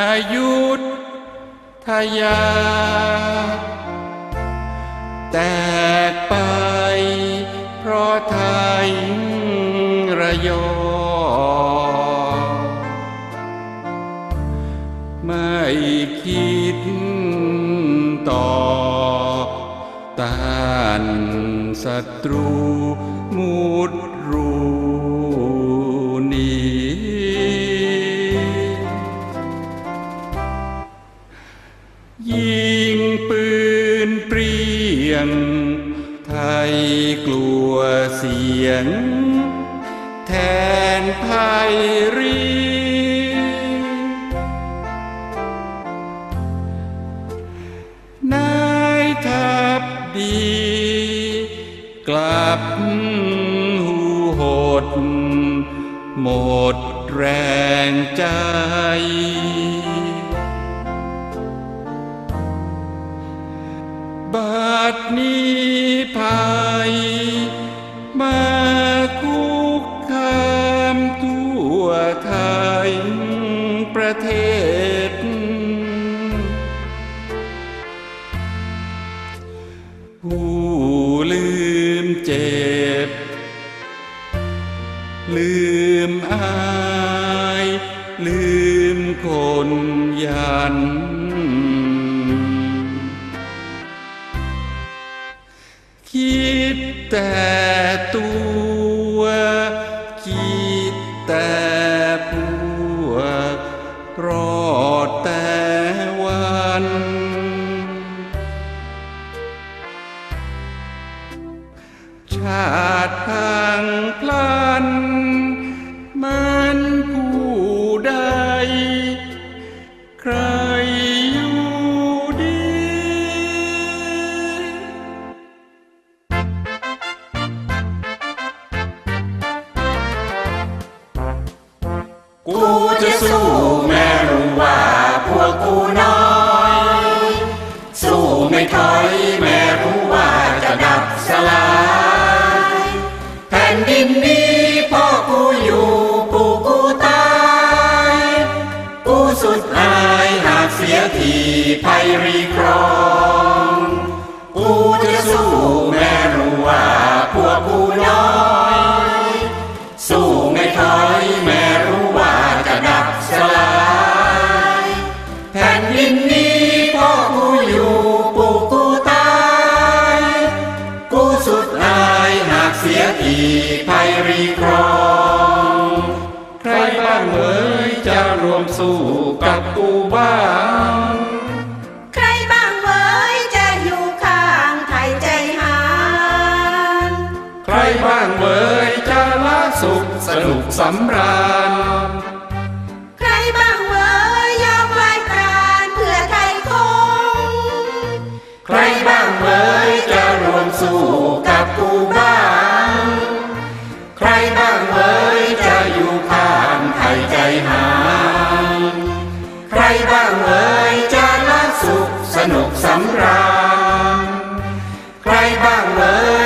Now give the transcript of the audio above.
อายุทยา แตกไป เพราะไทยระยองไม่คิดต่อต้านศัตรูมุด นเปรี้ยง ไทยกลัวเสียง แทนภัยรี นายทัพดี กลับหูหด หมดแรงใจ บัดนี้ภัยมาคุกคามทั่วไทยประเทศ ผู้ลืมเจ็บ ลืมอาย ลืมคนยัน คิดแต่ตัวคิดแต่พวกรอดแต่วัน ชาติพังพลันมันผู้ กูจะสู้แม้รู้ว่าพวกกูน้อย สู้ไม่ถอยแม้รู้ว่าจะดับสลายแผ่นดินนี้พ่อกูอยู่ปู่กูตายกูสุดอายหากเสียทีภัยรีครอง จะรวมสู้กับกูบ้างใครบ้างเว้ยจะอยู่ข้างไทยใจหารใครบ้างเอ่ยจะละสุขสนุกสำราญใครบ้างเว้ยยอมไว้ปราณเพื่อไทยคง ใครบ้างเอ่ยจะรวมสู้กับกูบ้างใครบ้างเอ่ยจะอยู่ข้างไทยใจหา บ้างเอ่ยจะละสุขสนุกสำราญใครบ้างเอ่ย